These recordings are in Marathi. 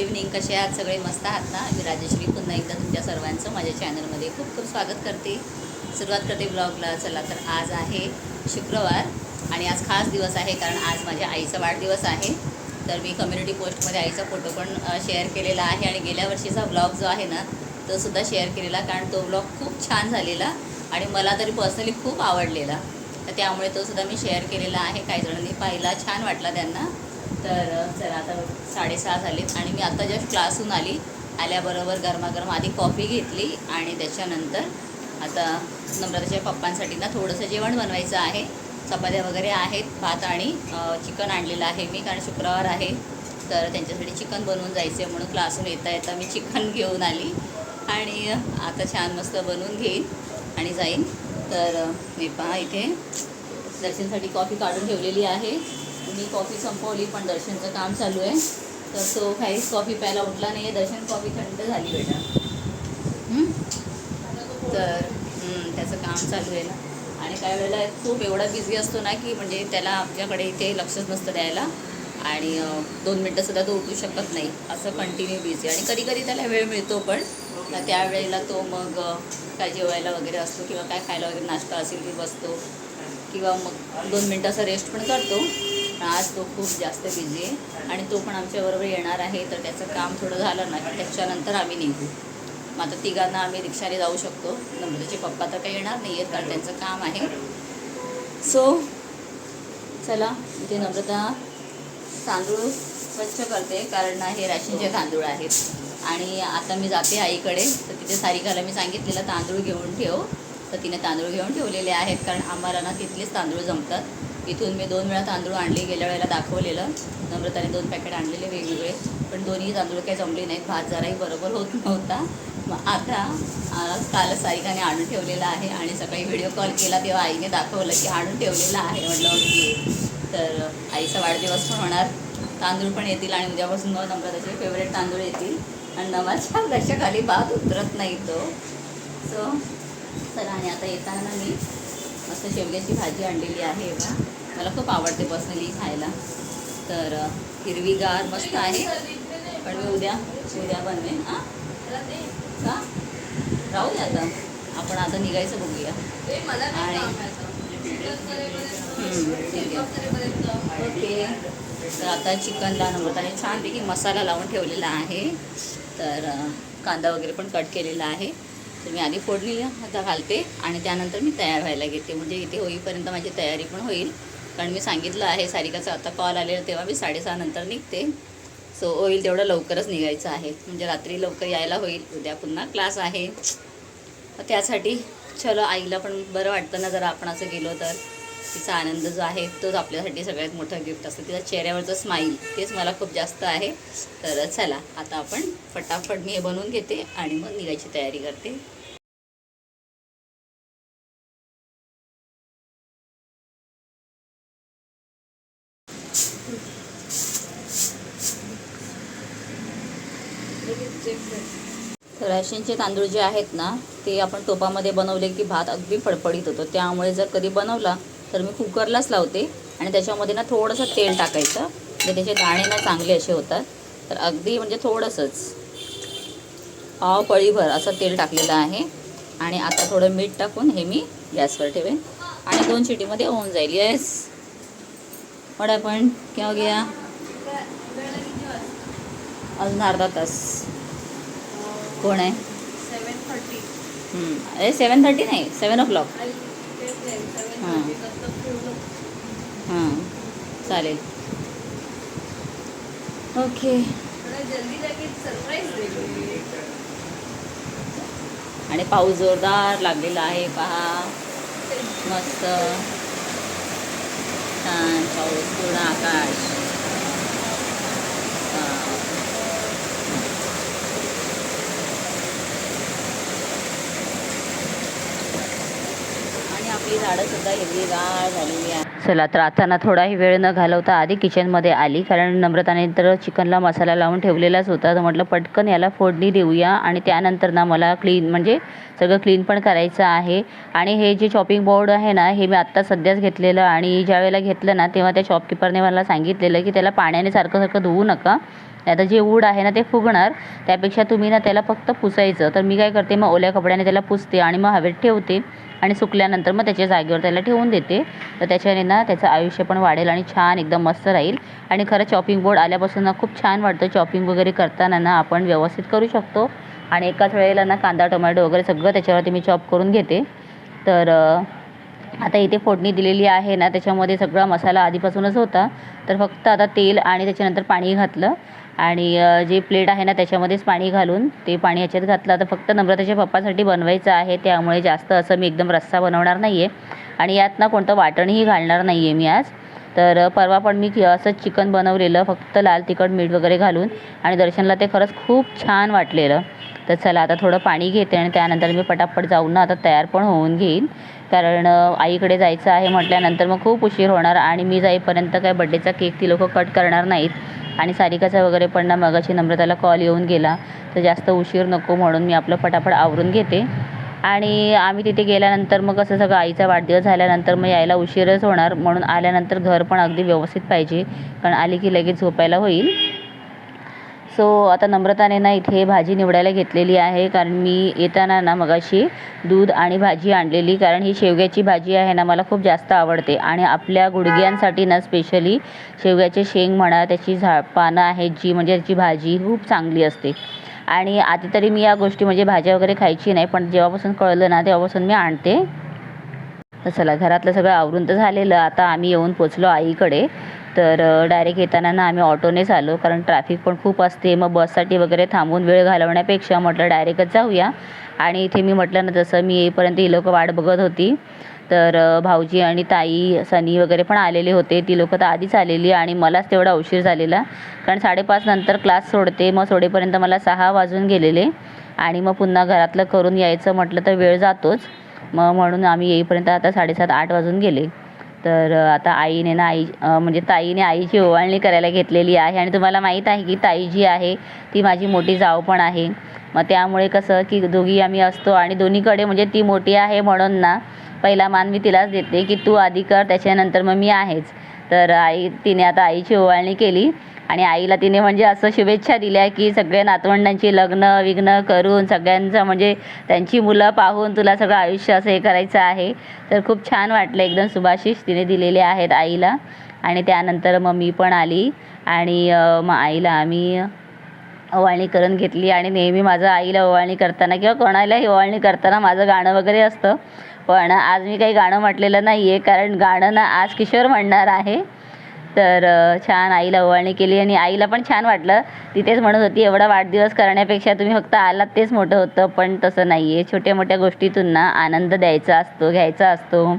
इव्हनिंग कसे आहात? सगळे मस्त आहात ना? मी राजेश्री. पुन्हा एकदा तुमच्या सर्वांचं माझ्या चॅनलमध्ये खूप खूप स्वागत करते. सुरुवात करते ब्लॉगला चला तर आज आहे शुक्रवार आणि आज खास दिवस आहे कारण आज माझ्या आईचा वाढदिवस आहे. तर मी कम्युनिटी पोस्टमध्ये आईचा फोटो पण शेअर केलेला आहे आणि गेल्या वर्षीचा ब्लॉग जो आहे ना तो सुद्धा शेअर केलेला कारण तो ब्लॉग खूप छान झालेला आणि मला तरी पर्सनली खूप आवडलेला. तर त्यामुळे तो सुद्धा मी शेअर केलेला आहे. काही जणांनी पाहिला छान वाटला त्यांना. तर चला आता साडेसहा झालेत आणि मी आता जस्ट क्लासहून आली. आल्याबरोबर गरमागरम आधी कॉफी घेतली आणि त्याच्यानंतर आता नम्रताच्या पप्पांसाठी ना थोडंसं जेवण बनवायचं आहे. चपात्या वगैरे आहेत भात आणि चिकन आणलेलं आहे मी कारण शुक्रवार आहे. तर त्यांच्यासाठी चिकन बनवून जायचं आहे म्हणून क्लासहून येता येता मी चिकन घेऊन आली. आणि आता छान मस्त बनवून घेईन आणि जाईन. तर मी पहा इथे दर्शनसाठी कॉफी काढून ठेवलेली आहे. मी कॉफी संपवली पण दर्शनचं काम चालू आहे. तर तो काहीच कॉफी प्यायला उठला नाही आहे दर्शन कॉफी थंड झाली बेटा. तर त्याचं काम चालू आहे ना. आणि काही वेळेला खूप एवढा बिझी असतो ना की म्हणजे त्याला आमच्याकडे इथे लक्षच नसतं द्यायला. आणि दोन मिनटंसुद्धा तो उठू शकत नाही. असं कंटिन्यू बिझी आणि कधी कधी त्याला वेळ मिळतो पण. त्यावेळेला तो मग काय जेवायला वगैरे असतो किंवा काय खायला वगैरे नाश्ता असेल की बसतो. किंवा मग दोन मिनटाचा रेस्ट पण करतो. पण आज तो खूप जास्त बिझी आहे. आणि तो पण आमच्याबरोबर येणार आहे तर त्याचं काम थोडं झालं ना की त्याच्यानंतर आम्ही निघू. मग आता तिघांना आम्ही रिक्षाने जाऊ शकतो. नम्रताचे पप्पा तर काही येणार नाही आहेत कारण त्यांचं काम आहे. सो चला इथे नम्रता तांदूळ स्वच्छ करते कारण ना हे रॅशनचे तांदूळ आहेत. आणि आता मी जाते आईकडे तर तिथे सारिकाला मी सांगितलेलं तांदूळ घेऊन ठेव. तर तिने तांदूळ घेऊन ठेवलेले आहेत कारण आम्हाला ना तिथलेच तांदूळ जमतात. इथून मी दोन वेळा तांदूळ आणले गेल्या वेळेला दाखवलेलं. नम्रताने दोन पॅकेट आणलेले वेगवेगळे. पण दोन्ही तांदूळ काही जमले नाहीत. भात जराही बरोबर होत नव्हता. मग आता काल सारिकाने आणून ठेवलेला आहे आणि सकाळी व्हिडिओ कॉल केला तेव्हा आईने दाखवलं की आणून ठेवलेला आहे म्हटलं की तर आईचा वाढदिवस पण होणार. तांदूळ पण येतील आणि उद्यापासून मग नम्रताचे फेवरेट तांदूळ येतील. आणि नवाच्या दशाखाली भात उतरत नाही तो. सो चला आणि आता येताना मी मस्त शेवग्याची भाजी आणलेली आहे बा मला खूप आवडते पर्सनली खायला. तर हिरवीगार मस्त आहे. पण मी उद्या उद्या बनवेन हां? का? राहू दे आता. आपण आता निघायचं बघूया. आणि ओके. तर आता चिकनला नम्रताने छानपैकी मसाला लावून ठेवलेला आहे. तर कांदा वगैरे पण कट केलेला आहे. तर मी आधी फोडणी आता घालते आणि त्यानंतर मी तयार व्हायला घेते. म्हणजे इथे होईपर्यंत माझी तयारी पण होईल. कारण मी सांगितलं आहे सारिकाचा आता कॉल आलेला तेव्हा मी साडेसहा नंतर निघते. सो होईल तेवढं लवकरच निघायचं आहे. म्हणजे रात्री लवकर यायला होईल उद्या पुन्हा क्लास आहे. मग त्यासाठी चलो आईला पण बरं वाटतं ना जर आपण असं गेलो तर. तिचा आनंद जो आहे तोच आपल्यासाठी सगळ्यात मोठं गिफ्ट असतं. तिचा चेहऱ्यावरचं स्माईल तेच मला खूप जास्त आहे. तर चला आता आपण फटाफट मी हे बनवून घेते आणि मग निघायची तयारी करते. रॅशनचे तांदूळ जे आहेत ना ते आपण टोपामध्ये बनवले की भात अगदी फडफडीत होतो. त्यामुळे जर कधी बनवला तर मी कुकरलाच लावते आणि त्याच्यामध्ये ना थोडंसं तेल टाकायचं. म्हणजे त्याचे दाणे ना चांगले असे होतात. तर अगदी म्हणजे थोडंसंच. पाव पळीभर असं तेल टाकलेलं आहे. आणि आता थोडं मीठ टाकून हे मी गॅसवर ठेवेन. आणि दोन शिटीमध्ये होऊन जाईल. येस वडा आपण केव्हा घ्या? अजून अर्धा तास. कोण आहे? हम्म. अरे सेवन थर्टी नाही सेवन ओ क्लॉक. हां. हां. चालेल. ओके. आणि पाऊस जोरदार लागलेला आहे पहा. मस्त. छान पाऊस पूर्ण आकाश. आपली झाडं सुद्धा झालेली आहे. चला तर आता ना थोडाही वेळ न घालवता आधी किचनमध्ये आली कारण नम्रताने तर चिकनला मसाला लावून ठेवलेलाच होता. तर म्हटलं पटकन याला फोडणी देऊया आणि त्यानंतर ना मला क्लीन म्हणजे सगळं क्लीन पण करायचं आहे. आणि हे जे चॉपिंग बोर्ड आहे ना हे मी आत्ता सध्याच घेतलेलं आणि ज्या वेळेला घेतलं ना तेव्हा त्या शॉपकीपरने मला सांगितलेलं की त्याला पाण्याने सारखं सारखं धुवू नका. आता जे ऊड आहे ना ते फुगणार त्यापेक्षा तुम्ही ना त्याला फक्त पुसायचं. तर मी काय करते मग ओल्या कपड्याने त्याला पुसते आणि मग हवेत ठेवते आणि सुकल्यानंतर मग त्याच्या जागेवर त्याला ठेवून देते. तर त्याच्याने ना त्याचं आयुष्य पण वाढेल आणि छान एकदम मस्त राहील. आणि खरं चॉपिंग बोर्ड आल्यापासून ना खूप छान वाटतं. चॉपिंग वगैरे करताना ना आपण व्यवस्थित करू शकतो. आणि एकाच वेळेला ना कांदा टोमॅटो वगैरे सगळं त्याच्यावरती मी चॉप करून घेते. तर आता इथे फोडणी दिलेली आहे ना त्याच्यामध्ये सगळा मसाला आधीपासूनच होता. तर फक्त आता तेल आणि त्याच्यानंतर पाणी घातलं. आणि जे प्लेट आहे ना त्याच्यामध्येच पाणी घालून ते पाणी ह्याच्यात घातलं. आता फक्त नम्रताच्या पप्पासाठी बनवायचं आहे त्यामुळे जास्त असं मी एकदम रस्सा बनवणार नाही आहे आणि यात ना कोणतं वाटणही घालणार नाही आहे मी आज. तर परवा पण मी असंच चिकन बनवलेलं फक्त लाल तिखट मीठ वगैरे घालून आणि दर्शनला ते खरंच खूप छान वाटलेलं. तर चला आता थोडं पाणी घेते आणि त्यानंतर मी पटापट जाऊन ना आता तयार पण होऊन घेईन. कारण आईकडे जायचं आहे म्हटल्यानंतर मग खूप उशीर होणार आणि मी जाईपर्यंत काय बड्डेचा केक ती लोकं कट करणार नाहीत. आणि सारिकाचा वगैरे पण ना मगाशी नम्रताला कॉल येऊन गेला. तर जास्त उशीर नको म्हणून मी आपलं पटापट आवरून घेते. आणि आम्ही तिथे गेल्यानंतर मग असं सगळं आईचा वाढदिवस झाल्यानंतर मग यायला उशीरच होणार. म्हणून आल्यानंतर घर पण अगदी व्यवस्थित पाहिजे. कारण आली की लगेच झोपायला होईल. सो आता नम्रताने ना इथे भाजी निवडायला घेतलेली आहे. कारण मी येताना ना मगाशी दूध आणि भाजी आणलेली. कारण ही शेवग्याची भाजी आहे ना मला खूप जास्त आवडते. आणि आपल्या गुडघ्यांसाठी ना स्पेशली शेवग्याचे शेंग म्हणा त्याची झा पानं आहेत जी म्हणजे त्याची भाजी खूप चांगली असते. आणि आधी तरी मी या गोष्टी म्हणजे भाज्या वगैरे खायची नाही पण जेव्हापासून कळलं ना तेव्हापासून मी आणते. तर चला घरातलं सगळं आवरून तर झालेलं. आता आम्ही येऊन पोचलो आईकडे. तर डायरेक्ट येताना ना आम्ही ऑटोनेच आलो. कारण ट्रॅफिक पण खूप असते. मग बससाठी वगैरे थांबून वेळ घालवण्यापेक्षा म्हटलं डायरेक्टच जाऊया. आणि इथे मी म्हटलं ना जसं मी येईपर्यंत ही लोकं वाट बघत होती. तर भाऊजी आणि ताई सनी वगैरे पण आलेले होते. ती लोकं तर आधीच आलेली आणि मलाच तेवढा उशीर झालेला. कारण साडेपाच नंतर क्लास सोडते. मग सोडेपर्यंत मला सहा वाजून गेलेले. आणि मग पुन्हा घरातलं करून यायचं म्हटलं तर वेळ जातोच. मग म्हणून आम्ही येईपर्यंत आता साडेसात आठ वाजून गेले. तर आता आईने ना आई म्हणजे ताईने आईची ओवाळणी करायला घेतलेली आहे आणि तुम्हाला माहीत आहे की ताई जी आहे ती माझी मोठी जाव पण आहे. मग त्यामुळे कसं की दोघी आम्ही असतो आणि दोन्हीकडे म्हणजे ती मोठी आहे म्हणून ना पहिला मान मी तिलाच देते की तू आधी कर त्याच्यानंतर मग मी आहेच. तर आई तिने आता आईची ओवाळणी केली. आणि आईला तिने म्हणजे असं शुभेच्छा दिल्या की सगळ्या नातवंडांची लग्न विघ्न करून सगळ्यांचं म्हणजे त्यांची मुलं पाहून तुला सगळं आयुष्य असं हे करायचं आहे. तर खूप छान वाटलं एकदम सुभाषिष तिने दिलेले आहेत आईला. आणि त्यानंतर मग मी पण आली आणि मग आईला आम्ही ओवाळणी करून घेतली आणि नेहमी माझं आईला ओवाळणी करताना किंवा कोणालाही ओवाळणी करताना माझं गाणं वगैरे असतं. पण आज मी काही गाणं म्हटलेलं नाही आहे कारण गाणं ना आज किशोर म्हणणार आहे. तर छान आईला ओवाळणी केली आणि आईला पण छान वाटलं. ती तेच म्हणत होती एवढा वाढदिवस करण्यापेक्षा तुम्ही फक्त आलात तेच मोठं होतं पण तसं नाही आहे छोट्या मोठ्या गोष्टीतून ना आनंद द्यायचा असतो घ्यायचा असतो.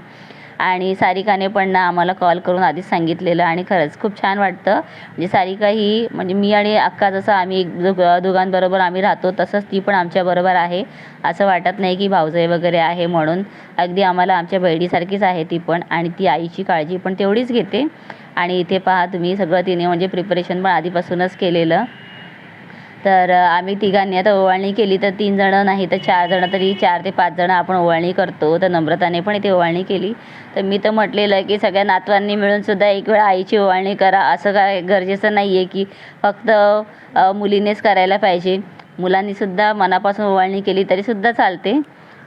आणि सारिकाने पण ना आम्हाला कॉल करून आधीच सांगितलेलं आणि खरंच खूप छान वाटतं. म्हणजे सारिका ही म्हणजे मी आणि अक्का जसं आम्ही एक दोघ दोघांबरोबर आम्ही राहतो तसंच ती पण आमच्याबरोबर आहे. असं वाटत नाही की भाऊजाई वगैरे आहे म्हणून. अगदी आम्हाला आमच्या बहिणीसारखीच आहे ती पण आणि ती आईची काळजी पण तेवढीच घेते. आणि इथे पहा तुम्ही सगळं तिने म्हणजे प्रिपरेशन पण आधीपासूनच केलेलं. तर आम्ही तिघांनी आता ओवाळणी केली तर तीन जणं नाही तर चार जणं तरी चार ते पाच जणं आपण ओवाळणी करतो. तर नम्रताने पण इथे ओवाळणी केली. तर मी तर म्हटलेलं की सगळ्या नातवांनी मिळूनसुद्धा एक वेळा आईची ओवाळणी करा. असं काय गरजेचं नाही आहे की फक्त मुलीनेच करायला पाहिजे. मुलांनीसुद्धा मनापासून ओवाळणी केली तरीसुद्धा चालते.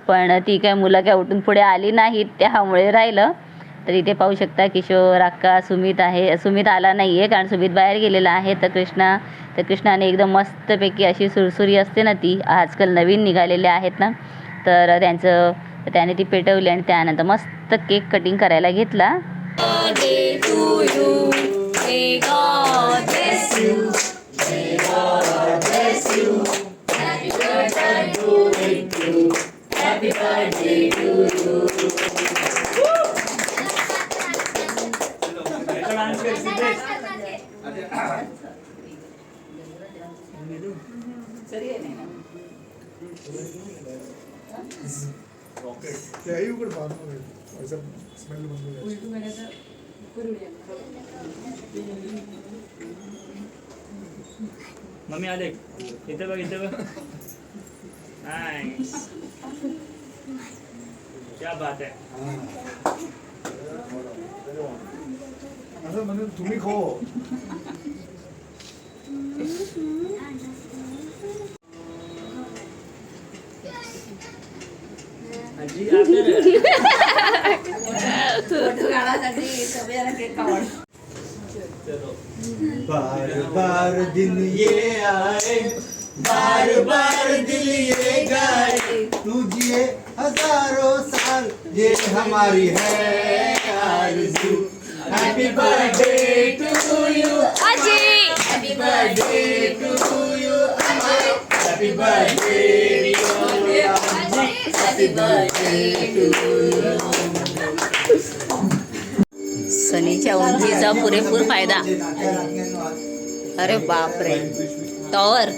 पण ती काय मुलं काय उठून पुढे आली नाहीत त्यामुळे राहिलं. तर इथे पाहू शकता किशोर अक्का सुमित आहे. सुमित आला नाही आहे कारण सुमित बाहेर गेलेला आहे. तर कृष्णा तर कृष्णाने एकदम मस्तपैकी अशी सुरसुरी असते ना ती. आजकाल नवीन निघालेले आहेत ना. तर त्यांचं त्याने ती पेटवली आणि त्यानंतर मस्त केक कटिंग करायला घेतला. ते आई उघड बाहेर व्हायचा स्मेल. मम्मी आले. इथे बघ इथे बघ. क्या बात है. असं म्हणजे तुम्ही खो बार बार दिन ये आए बार बार दिल ये गाए। तू जिए हज़ारों साल ये हमारी है आरज़ू। Happy birthday to you happy birthday to you birthday happy birthday सनीच्या उंचीचा पुरेपूर फायदा. अरे बापरे. टॉवर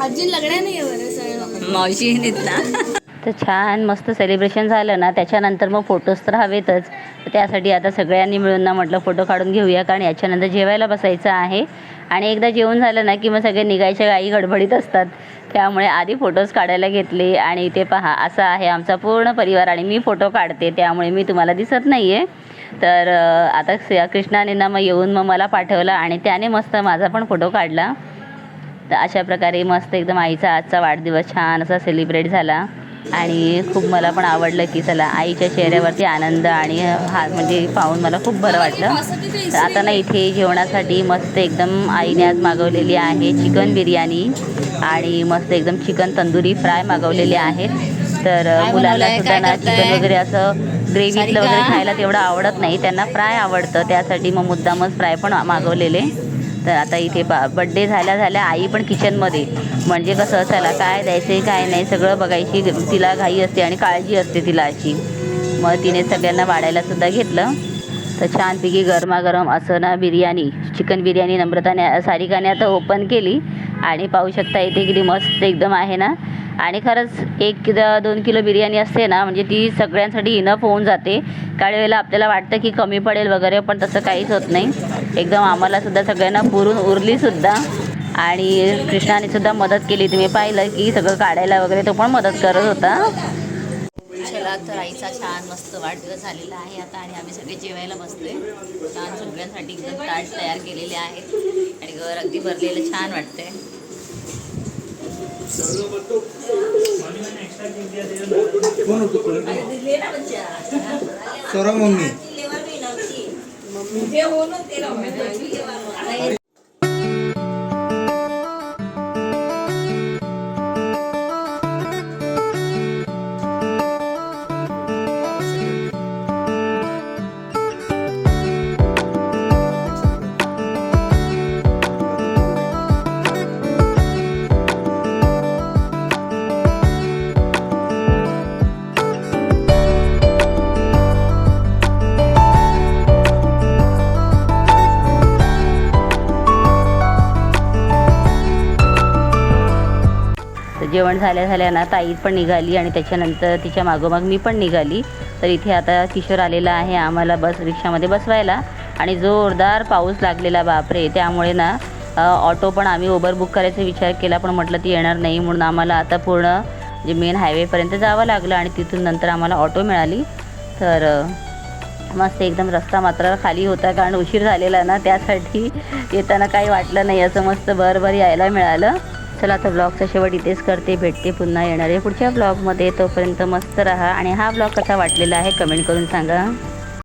अजून लग्न नाही बरं सर मावशी ना तर छान मस्त सेलिब्रेशन झालं ना. त्याच्यानंतर मग फोटोज तर हवेतच. तर त्यासाठी आता सगळ्यांनी मिळून ना म्हटलं फोटो काढून घेऊया. कारण याच्यानंतर जेवायला बसायचं आहे. आणि एकदा जेवण झालं ना की मग सगळे निघायच्या गाई गडबडीत असतात. त्यामुळे आधी फोटोज काढायला घेतले. आणि इथे पहा असं आहे आमचा पूर्ण परिवार आणि मी फोटो काढते. त्यामुळे मी तुम्हाला दिसत नाही आहे तर आता कृष्णाने ना मग येऊन मग मला पाठवलं आणि त्याने मस्त माझा पण फोटो काढला. तर अशा प्रकारे मस्त एकदम आईचा आजचा वाढदिवस छान असा सेलिब्रेट झाला. आणि खूप मला पण आवडलं की चला आईच्या चेहऱ्यावरती आनंद आणि हा म्हणजे पाहून मला खूप बरं वाटलं तर आता ना इथे जेवणासाठी मस्त एकदम आईने आज मागवलेली आहे चिकन बिर्याणी आणि मस्त एकदम चिकन तंदुरी फ्राय मागवलेले आहेत तर मुलांना? सुद्धा ना? चिकन वगैरे असं ग्रेव्हीतलं? वगैरे खायला तेवढं आवडत नाही त्यांना फ्राय आवडतं त्यासाठी मग मुद्दामच फ्राय पण मागवलेले तर आता इथे बा बड्डे झाल्या झाल्या आई पण किचनमध्ये म्हणजे कसं चला काय द्यायचं काय नाही सगळं बघायची तिला घाई असते आणि काळजी असते तिला अशी. मग तिने सगळ्यांना वाढायलासुद्धा घेतलं. तर छानपैकी गरमागरम असं ना बिर्याणी चिकन बिर्याणी नम्रताने सारिकाने आता ओपन केली. आणि पाहू शकता इथे किती मस्त एकदम आहे ना आणि खरंच एक दोन किलो बिर्याणी असते ना म्हणजे ती सगळ्यांसाठी इनफ होऊन जाते. काही वेळेला आपल्याला वाटतं की कमी पडेल वगैरे पण तसं काहीच होत नाही. एकदम आम्हालासुद्धा सगळ्यांना पुरून उरलीसुद्धा आणि कृष्णानेसुद्धा मदत केली. तुम्ही पाहिलं की सगळं काढायला वगैरे तो पण मदत करत होता. चला तर आईचा छान मस्त वाढदिवस झालेला आहे आता आणि आम्ही सगळे जेवायला बसतोय छान सगळ्यांसाठी एकदम ताट तयार केलेले आहेत. आणि घर अगदी भरलेलं छान वाटतंय. कोण होतो कोण सोरा मम्मी तर जेवण झाल्या झाल्या ना ताई पण निघाली आणि त्याच्यानंतर तिच्या मागोमाग मी पण निघाली. तर इथे आता किशोर आलेला आहे आम्हाला बस रिक्षामध्ये बसवायला. आणि जोरदार पाऊस लागलेला बापरे. त्यामुळे ना ऑटो पण आम्ही ओबर बुक करायचा विचार केला पण म्हटलं ती येणार नाही. म्हणून आम्हाला आता पूर्ण जे मेन हायवेपर्यंत जावं लागलं आणि तिथून नंतर आम्हाला ऑटो मिळाली. तर मस्त एकदम रस्ता मात्र खाली होता कारण उशीर झालेला ना त्यासाठी येताना काही वाटलं नाही. असं मस्त भरभर यायला मिळालं. चला आता ब्लॉगचा शेवट इथेच करते भेटते पुन्हा येणारे पुढच्या ब्लॉगमध्ये तोपर्यंत मस्त राहा आणि हा ब्लॉग कसा वाटलेला आहे कमेंट करून सांगा.